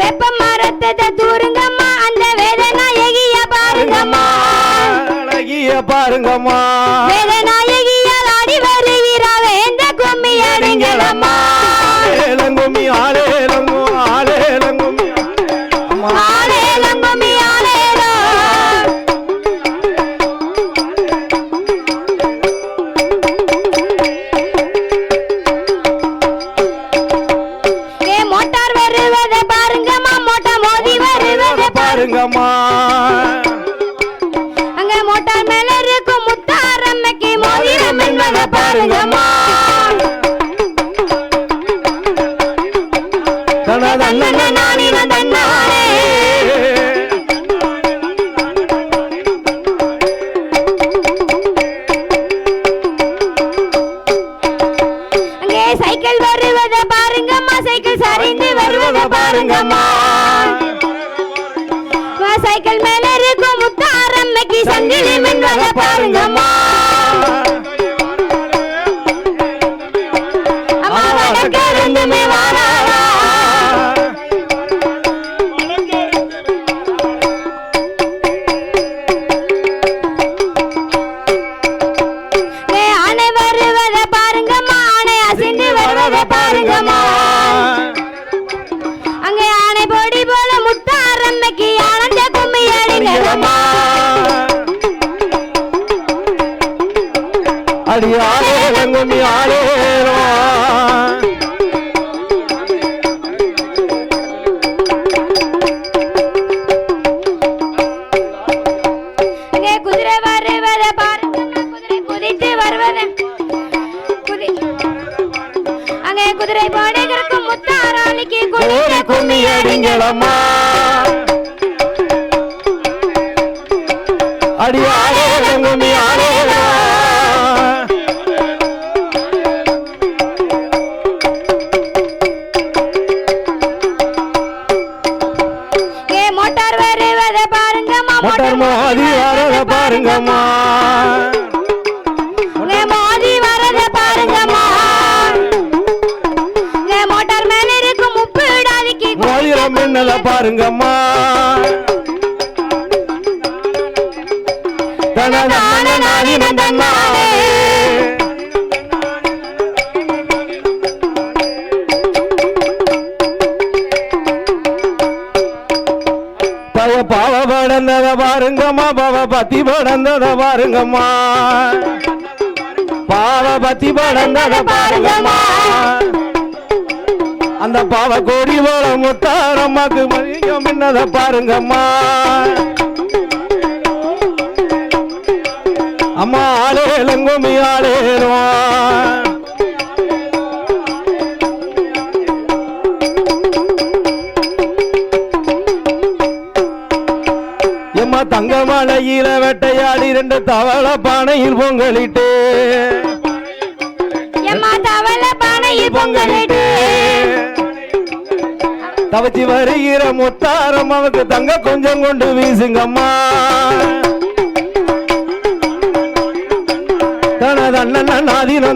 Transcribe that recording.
வெப்ப மரத்தை தூருங்கம்மா அந்த வேதனை எகிய பாருங்கம்மா. அழகிய பாருங்கம்மா. பாருங்கம்மா அங்க மோட்டார் மேல இருக்கும் முத்தாரம்மைக்கு மோதிரம் என்பதை பாருங்கம்மா. சைக்கிள் வருவதை பாருங்கம்மா. சைக்கிள் சரிந்து வருவதை பாருங்கம்மா. அடியாலே குதி. அங்கே குதிரை பாடுகிறக்கும் முத்தாராளிக்கு குளிர கும்மி அடிங்களம்மா மோட்டார் மோதி வரத பாருங்கம்மா. ஏ மோதி வரதை பாருங்கம்மா. மோட்டார் மேல இருக்கும் உப்பு விடாதிக்கு மின்னல பாருங்கம்மா. பவ பாவ படந்தத பாருங்கம்மா பவ பத்தி படந்தத பாருங்கம்மா பாவ பத்தி படந்தத பாருங்கம்மா. அந்த பாவ கோடி போல முத்தாரம்மாக்கு மதியம் என்னத பாருங்கம்மா. அம்மா ஆளேலங்குமி ஆளேலும் தங்க மலையில வேட்டையாடி ரெண்டு தவள பானையில் பொங்கலிட்டு. தவச்சி வருகிற முத்தாரம் அவக்கு தங்க கொஞ்சம் கொண்டு வீசுங்கம்மா. தனதண்ணன் நாதினம் தன்னானே